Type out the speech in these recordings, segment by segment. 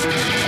Sayın Belediye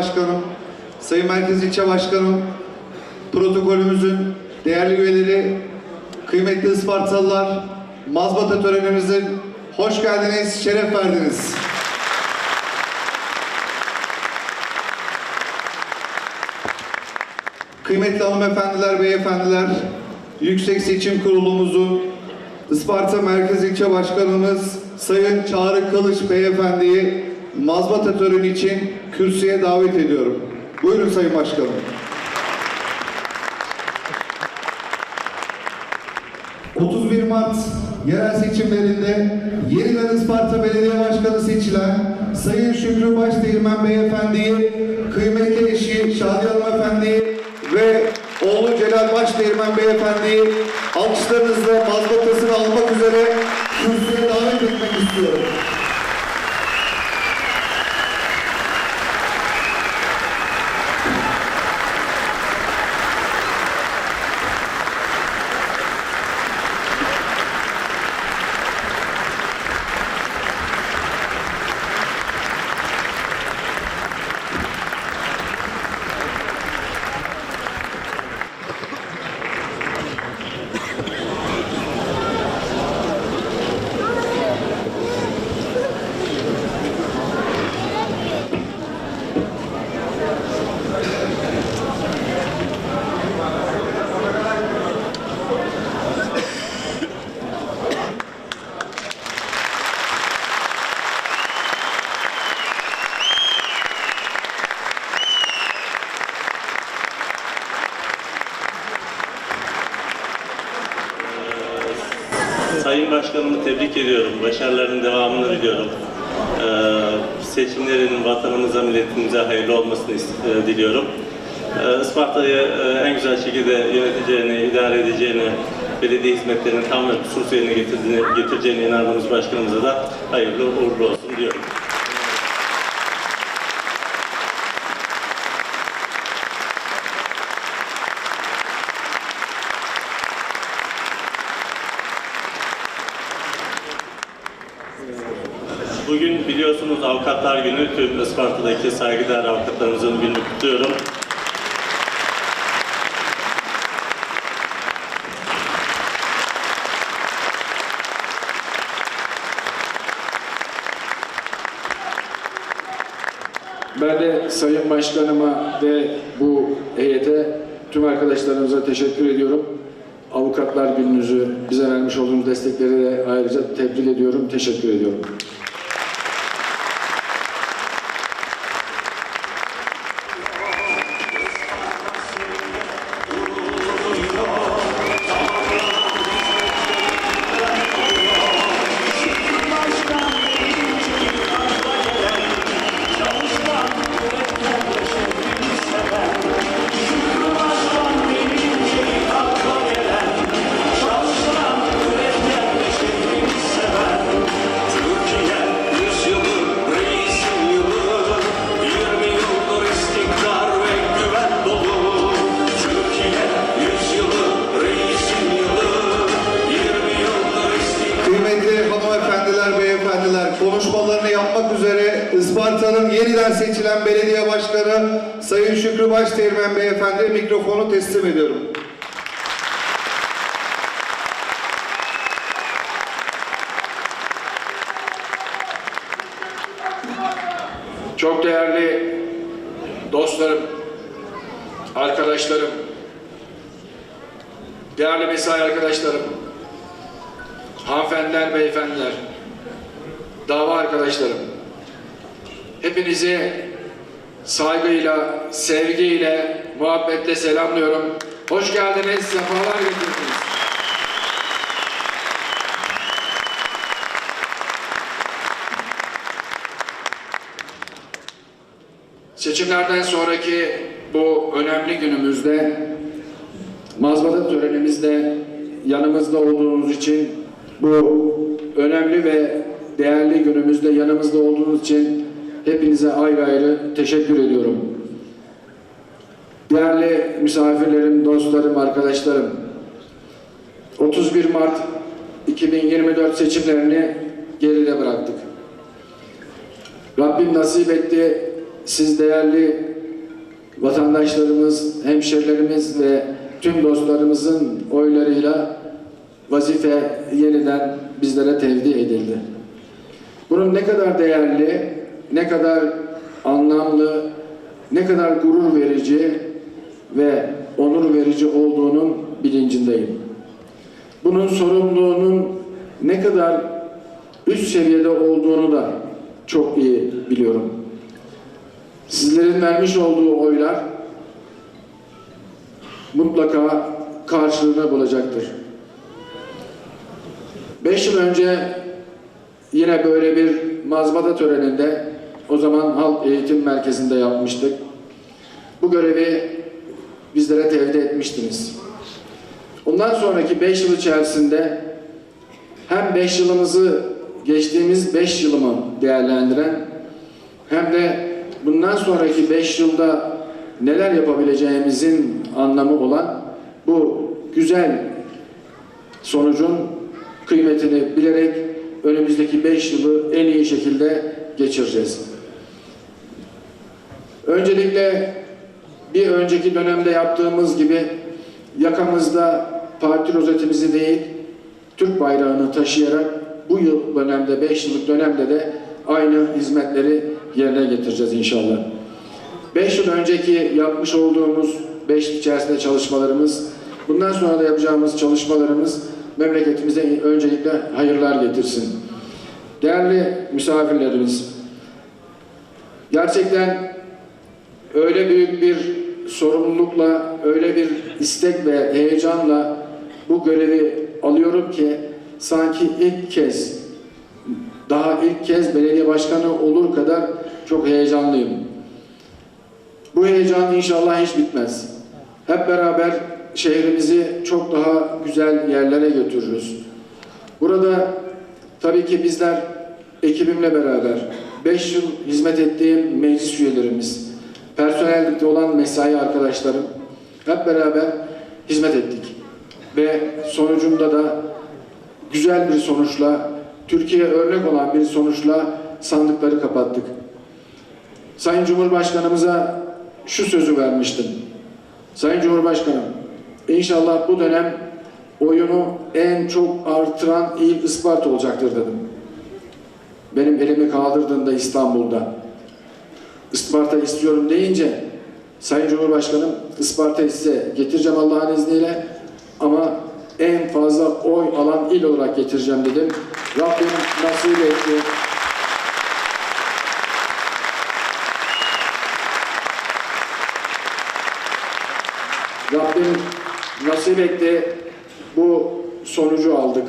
Başkanım, Sayın Merkez İlçe Başkanım, protokolümüzün değerli üyeleri, kıymetli Ispartalılar, mazbata törenimizin hoş geldiniz, şeref verdiniz. Kıymetli hanımefendiler, beyefendiler, Yüksek Seçim Kurulumuzu, Isparta Merkez İlçe Başkanımız Sayın Çağrı Kılıç Beyefendi'yi mazbata töreni için kürsüye davet ediyorum. Buyurun Sayın Başkanım. ...31 Mart yerel seçimlerinde yeniden Isparta Belediye Başkanı seçilen Sayın Şükrü Başdeğirmen Beyefendi'yi, kıymetli eşi Şadiye Hanımefendi'yi ve oğlu Celal Başdeğirmen Beyefendi'yi alkışlarınızla mazbatasını almak üzere kürsüye davet etmek istiyorum. Getirdiğini, getireceğine inandığımız başkanımıza da hayırlı uğurlu olsun diyorum. Bugün biliyorsunuz Avukatlar Günü, tüm Isparta'daki saygıdeğer avukatlarımızın gününü kutluyorum. Ben de Başkanıma ve bu heyete tüm arkadaşlarımıza teşekkür ediyorum. Avukatlar Gününüzü bize vermiş olduğunuz destekleri de ayrıca tebrik ediyorum, teşekkür ediyorum. Isparta'nın yeniden seçilen belediye başkanı Sayın Şükrü Başteğirmen Beyefendi'ye mikrofonu teslim ediyorum. Çok değerli dostlarım, arkadaşlarım, değerli mesai arkadaşlarım, hanımefendiler, beyefendiler, dava arkadaşlarım, hepinizi saygıyla, sevgiyle, muhabbetle selamlıyorum. Hoş geldiniz, sefalar getirdiniz. Seçimlerden sonraki bu önemli günümüzde mazbata törenimizde yanımızda olduğunuz için bu önemli ve değerli günümüzde yanımızda olduğunuz için hepinize ayrı ayrı teşekkür ediyorum. Değerli misafirlerim, dostlarım, arkadaşlarım 31 Mart 2024 seçimlerini geride bıraktık. Rabbim nasip etti. Siz değerli vatandaşlarımız, hemşerilerimiz ve tüm dostlarımızın oylarıyla vazife yeniden bizlere tevdi edildi. Bunun ne kadar değerli, ne kadar anlamlı, ne kadar gurur verici ve onur verici olduğunun bilincindeyim. Bunun sorumluluğunun ne kadar üst seviyede olduğunu da çok iyi biliyorum. Sizlerin vermiş olduğu oylar mutlaka karşılığını bulacaktır. Beş yıl önce yine böyle bir mazbata töreninde o zaman Halk Eğitim Merkezi'nde yapmıştık. Bu görevi bizlere tevdi etmiştiniz. Ondan sonraki beş yıl içerisinde hem beş yılımızı geçtiğimiz beş yılımı değerlendiren hem de bundan sonraki beş yılda neler yapabileceğimizin anlamı olan bu güzel sonucun kıymetini bilerek önümüzdeki beş yılı en iyi şekilde geçireceğiz. Öncelikle bir önceki dönemde yaptığımız gibi yakamızda parti rozetimizi değil, Türk bayrağını taşıyarak bu yıl dönemde, 5 yıllık dönemde de aynı hizmetleri yerine getireceğiz inşallah. 5 yıl önceki yapmış olduğumuz 5 içerisinde çalışmalarımız, bundan sonra da yapacağımız çalışmalarımız memleketimize öncelikle hayırlar getirsin. Değerli misafirlerimiz, gerçekten öyle büyük bir sorumlulukla, öyle bir istek ve heyecanla bu görevi alıyorum ki sanki ilk kez, daha ilk kez belediye başkanı olur kadar çok heyecanlıyım. Bu heyecan inşallah hiç bitmez. Hep beraber şehrimizi çok daha güzel yerlere götürürüz. Burada tabii ki bizler ekibimle beraber 5 yıl hizmet ettiğim meclis üyelerimiz, personeldikte olan mesai arkadaşlarım hep beraber hizmet ettik. Ve sonucunda da güzel bir sonuçla, Türkiye'ye örnek olan bir sonuçla sandıkları kapattık. Sayın Cumhurbaşkanımıza şu sözü vermiştim. Sayın Cumhurbaşkanım, inşallah bu dönem oyunu en çok artıran il Isparta olacaktır dedim. Benim elimi kaldırdığında İstanbul'da Isparta istiyorum deyince Sayın Cumhurbaşkanım Isparta size getireceğim Allah'ın izniyle ama en fazla oy alan il olarak getireceğim dedim. Rabbim nasip etti. Rabbim nasip etti. Bu sonucu aldık.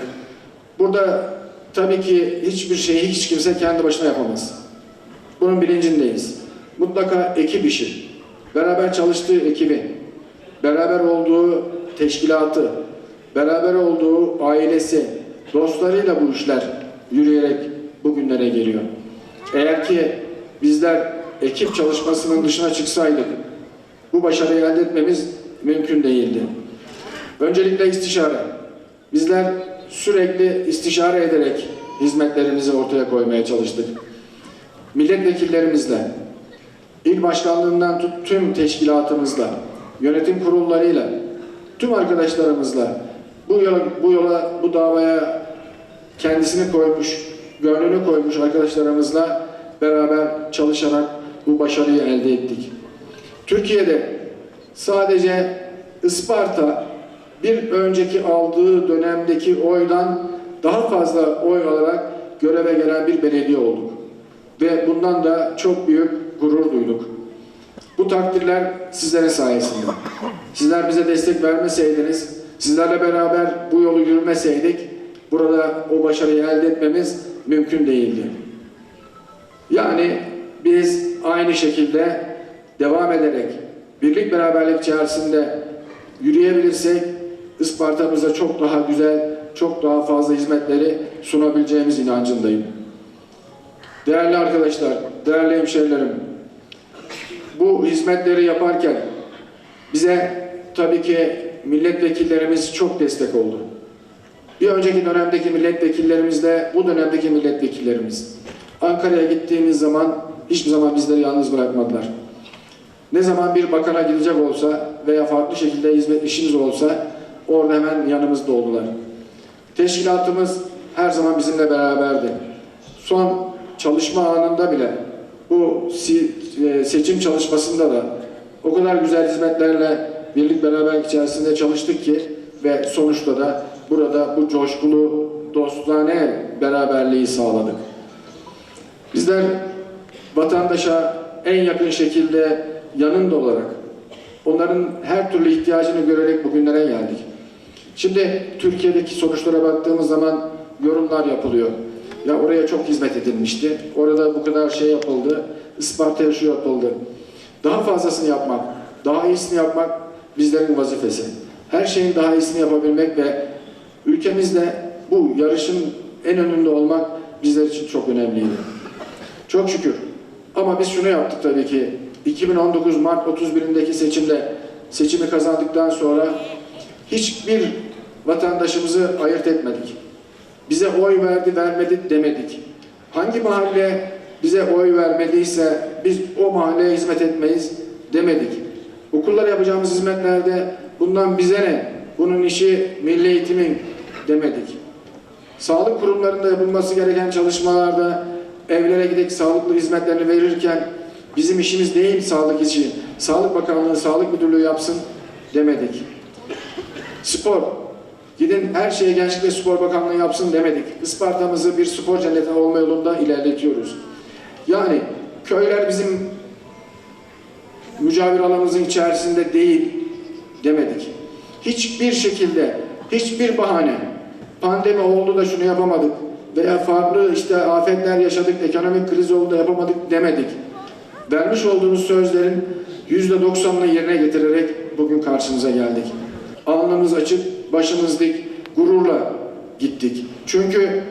Burada tabii ki hiçbir şeyi hiç kimse kendi başına yapamaz. Bunun bilincindeyiz. Mutlaka ekip işi, beraber çalıştığı ekibi, beraber olduğu teşkilatı, beraber olduğu ailesi, dostlarıyla bu işler yürüyerek bugünlere geliyor. Eğer ki bizler ekip çalışmasının dışına çıksaydık, bu başarıyı elde etmemiz mümkün değildi. Öncelikle istişare. Bizler sürekli istişare ederek hizmetlerimizi ortaya koymaya çalıştık. milletvekillerimizle, il başkanlığından tüm teşkilatımızla, yönetim kurullarıyla, tüm arkadaşlarımızla bu yola, bu yola, bu davaya kendisini koymuş, gönlünü koymuş arkadaşlarımızla beraber çalışarak bu başarıyı elde ettik. Türkiye'de sadece Isparta bir önceki aldığı dönemdeki oydan daha fazla oy alarak göreve gelen bir belediye olduk. Ve bundan da çok büyük gurur duyduk. Bu takdirler sizlerin sayesinde. Sizler bize destek vermeseydiniz, sizlerle beraber bu yolu yürümeseydik, burada o başarıyı elde etmemiz mümkün değildi. Yani biz aynı şekilde devam ederek birlik beraberlik içerisinde yürüyebilirsek Isparta'mıza çok daha güzel, çok daha fazla hizmetleri sunabileceğimiz inancındayım. Değerli arkadaşlar, değerli hemşerilerim, bu hizmetleri yaparken bize tabii ki milletvekillerimiz çok destek oldu. Bir önceki dönemdeki milletvekillerimizle bu dönemdeki milletvekillerimiz. Ankara'ya gittiğimiz zaman hiçbir zaman bizleri yalnız bırakmadılar. Ne zaman bir bakana gidecek olsa veya farklı şekilde hizmet işimiz olsa orada hemen yanımızda oldular. Teşkilatımız her zaman bizimle beraberdi. Son çalışma anında bile bu seçim çalışmasında da o kadar güzel hizmetlerle birlik beraberlik içerisinde çalıştık ki ve sonuçta da burada bu coşkulu dostane beraberliği sağladık. Bizler vatandaşa en yakın şekilde yanında olarak onların her türlü ihtiyacını görerek bugünlere geldik. Şimdi Türkiye'deki sonuçlara baktığımız zaman yorumlar yapılıyor. Ya oraya çok hizmet edilmişti. Orada bu kadar şey yapıldı. Isparta'ya şu yapıldı. Daha fazlasını yapmak, daha iyisini yapmak bizlerin vazifesi. Her şeyin daha iyisini yapabilmek ve ülkemizde bu yarışın en önünde olmak bizler için çok önemliydi. Çok şükür. Ama biz şunu yaptık tabii ki. 2019 Mart 31'indeki seçimde seçimi kazandıktan sonra hiçbir vatandaşımızı ayırt etmedik. Bize oy verdi vermedi demedik. Hangi mahalle bize oy vermediyse biz o mahalleye hizmet etmeyiz demedik. Okullara yapacağımız hizmetlerde bundan bize ne? Bunun işi milli eğitimin demedik. Sağlık kurumlarında yapılması gereken çalışmalarda evlere gidip sağlıklı hizmetlerini verirken bizim işimiz değil sağlık için. Sağlık Bakanlığı, Sağlık Müdürlüğü yapsın demedik. Spor. Gidin her şeyi Gençlik ve Spor Bakanlığı yapsın demedik. Isparta'mızı bir spor cenneti olma yolunda ilerletiyoruz. Yani köyler bizim mücavir alanımızın içerisinde değil demedik. Hiçbir şekilde, hiçbir bahane, pandemi oldu da şunu yapamadık veya farklı işte afetler yaşadık, ekonomik kriz oldu da yapamadık demedik. Vermiş olduğumuz sözlerin yüzde doksanını yerine getirerek bugün karşınıza geldik. Alnımız açık, başımız dik, gururla gittik. Çünkü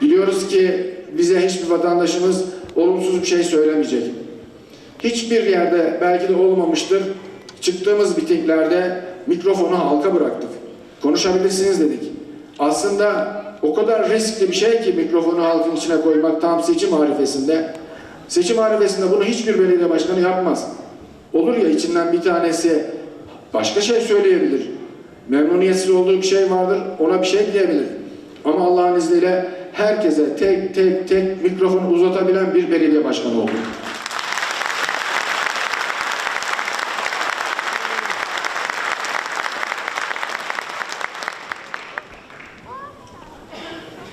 biliyoruz ki bize hiçbir vatandaşımız olumsuz bir şey söylemeyecek. Hiçbir yerde belki de olmamıştır. Çıktığımız mitinglerde mikrofonu halka bıraktık. Konuşabilirsiniz dedik. Aslında o kadar riskli bir şey ki mikrofonu halkın içine koymak tam seçim harifesinde. Seçim harifesinde bunu hiçbir belediye başkanı yapmaz. Olur ya içinden bir tanesi başka şey söyleyebilir. Memnuniyetsiz olduğu bir şey vardır, ona bir şey diyebilir. Ama Allah'ın izniyle herkese tek tek tek mikrofonu uzatabilen bir belediye başkanı oldu.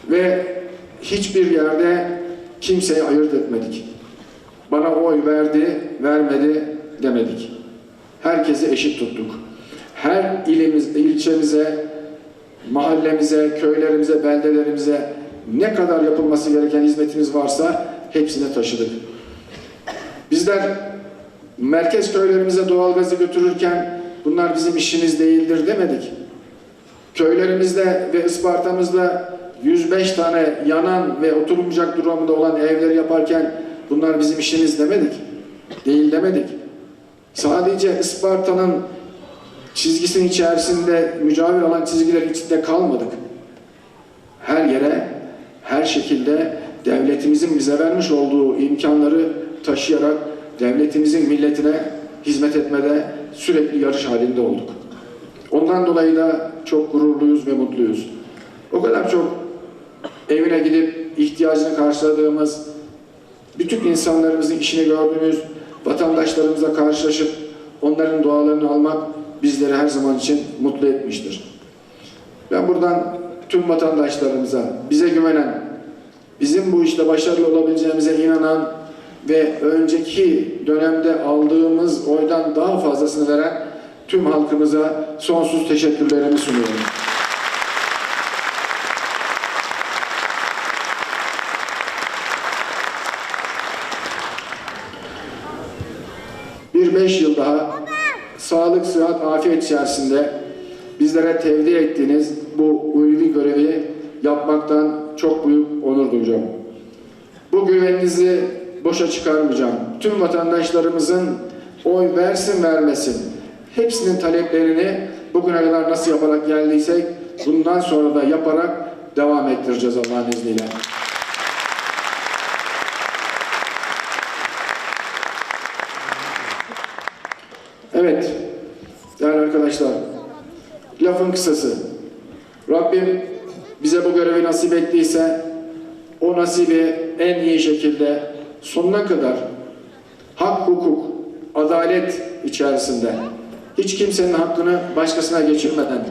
Ve hiçbir yerde kimseyi ayırt etmedik. Bana oy verdi, vermedi demedik. Herkesi eşit tuttuk. Her ilimiz, ilçemize, mahallemize, köylerimize, beldelerimize ne kadar yapılması gereken hizmetimiz varsa hepsine taşıdık. Bizler merkez köylerimize doğalgazı götürürken bunlar bizim işimiz değildir demedik. Köylerimizde ve Isparta'mızda 105 tane yanan ve oturulmayacak durumda olan evleri yaparken bunlar bizim işimiz demedik. Değil demedik. Sadece Isparta'nın çizgisinin içerisinde mücavir alan çizgiler içinde kalmadık. Her yere, her şekilde devletimizin bize vermiş olduğu imkanları taşıyarak devletimizin milletine hizmet etmede sürekli yarış halinde olduk. Ondan dolayı da çok gururluyuz ve mutluyuz. O kadar çok evine gidip ihtiyacını karşıladığımız, bütün insanlarımızın işini gördüğümüz, vatandaşlarımızla karşılaşıp onların dualarını almak bizleri her zaman için mutlu etmiştir. Ben buradan tüm vatandaşlarımıza, bize güvenen, bizim bu işte başarılı olabileceğimize inanan ve önceki dönemde aldığımız oydan daha fazlasını veren tüm halkımıza sonsuz teşekkürlerimi sunuyorum. Bir beş yıl daha sağlık, sıhhat, afiyet içerisinde bizlere tevdi ettiğiniz bu ulvi görevi yapmaktan çok büyük onur duyacağım. Bu güveninizi boşa çıkarmayacağım. Tüm vatandaşlarımızın oy versin vermesin. Hepsinin taleplerini bugüne kadar nasıl yaparak geldiysek bundan sonra da yaparak devam ettireceğiz Allah'ın izniyle. Evet, değerli arkadaşlar, lafın kısası. Rabbim bize bu görevi nasip ettiyse, o nasibi en iyi şekilde sonuna kadar hak, hukuk, adalet içerisinde hiç kimsenin hakkını başkasına geçirmeden,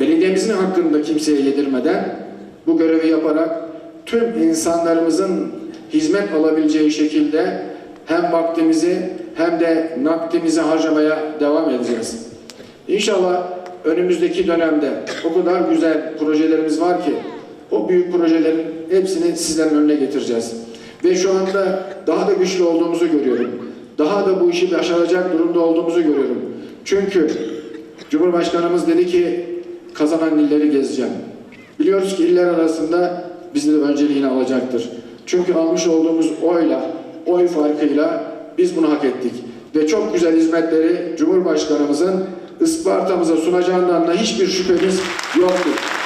belediyemizin hakkını da kimseye yedirmeden bu görevi yaparak tüm insanlarımızın hizmet alabileceği şekilde hem vaktimizi hem de nakdimizi harcamaya devam edeceğiz. İnşallah önümüzdeki dönemde o kadar güzel projelerimiz var ki o büyük projelerin hepsini sizlerin önüne getireceğiz. Ve şu anda daha da güçlü olduğumuzu görüyorum. Daha da bu işi başaracak durumda olduğumuzu görüyorum. Çünkü Cumhurbaşkanımız dedi ki kazanan illeri gezeceğim. Biliyoruz ki iller arasında bizi de önceliğini alacaktır. Çünkü almış olduğumuz oyla, oy farkıyla biz bunu hak ettik. Ve çok güzel hizmetleri Cumhurbaşkanımızın Isparta'mıza sunacağından da hiçbir şüphemiz yoktur.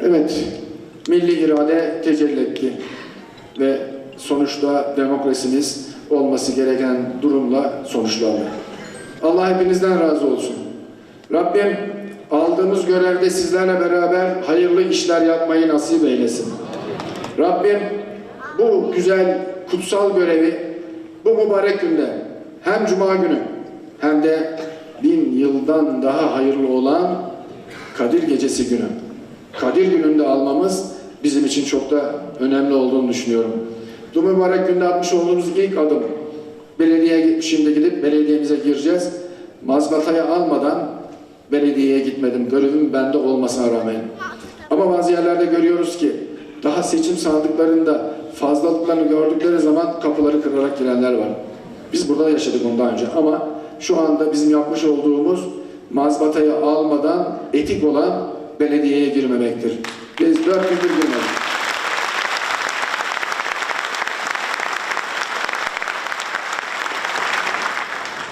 Evet, milli irade tecelli etti ve sonuçta demokrasimiz olması gereken durumla sonuçlandı. Allah hepinizden razı olsun. Rabbim aldığımız görevde sizlerle beraber hayırlı işler yapmayı nasip eylesin. Rabbim bu güzel kutsal görevi bu mübarek günde hem cuma günü hem de bin yıldan daha hayırlı olan Kadir Gecesi günü. Kadir gününde almamız bizim için çok da önemli olduğunu düşünüyorum. Bu mübarek günde atmış olduğumuz ilk adım belediyeye şimdi gidip belediyemize gireceğiz. Mazbatayı almadan belediyeye gitmedim. Görevim bende olmasına rağmen. Ama bazı yerlerde görüyoruz ki daha seçim sandıklarında fazlalıklarını gördükleri zaman kapıları kırarak girenler var. Biz burada da yaşadık ondan önce ama şu anda bizim yapmış olduğumuz mazbatayı almadan etik olan belediyeye girmemektir. Biz dört gündür girmedik.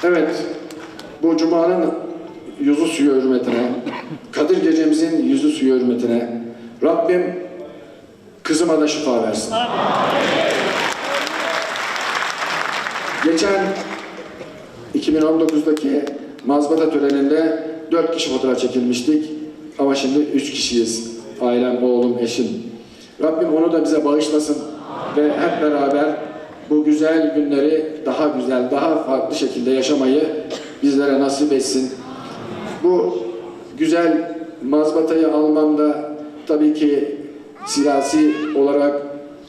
Evet, bu Cuma'nın yüzü suyu hürmetine, Kadir gecemizin yüzü suyu hürmetine Rabbim kızıma da şifa versin. Geçen 2019'daki mazbata töreninde dört kişi fotoğraf çekilmiştik ama şimdi üç kişiyiz. Ailem, oğlum, eşim. Rabbim onu da bize bağışlasın ve hep beraber bu güzel günleri daha güzel, daha farklı şekilde yaşamayı bizlere nasip etsin. Bu güzel mazbatayı almamda tabii ki siyasi olarak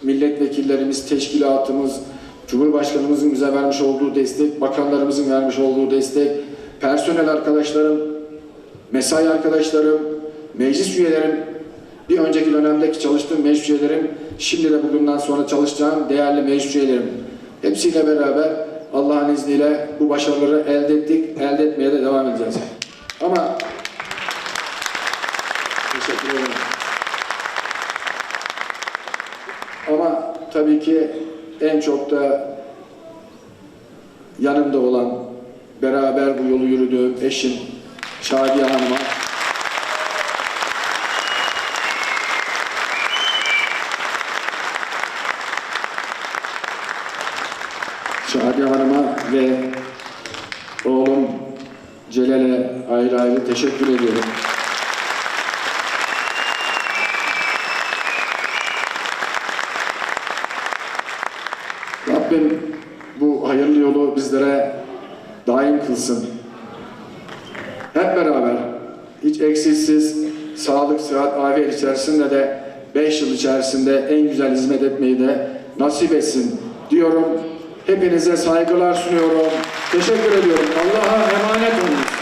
milletvekillerimiz, teşkilatımız, Cumhurbaşkanımızın bize vermiş olduğu destek, bakanlarımızın vermiş olduğu destek, personel arkadaşlarım, mesai arkadaşlarım, meclis üyelerim, bir önceki dönemdeki çalıştığım meclis üyelerim, şimdi de bugünden sonra çalışacağım değerli meclis üyelerim. Hepsiyle beraber Allah'ın izniyle bu başarıları elde ettik, elde etmeye de devam edeceğiz. Ama teşekkür ederim. Ama tabii ki en çok da yanımda olan, beraber bu yolu yürüdüğüm eşim, Şadiye Hanım'a, Şadiye Hanım'a ve oğlum Celal'e ayrı ayrı teşekkür ediyorum. Rabbim bu hayırlı yolu bizlere daim kılsın. Hep beraber hiç eksiksiz sağlık, sıhhat, afiyet içerisinde de 5 yıl içerisinde en güzel hizmet etmeyi de nasip etsin diyorum. Hepinize saygılar sunuyorum. Teşekkür ediyorum. Allah'a emanet olun.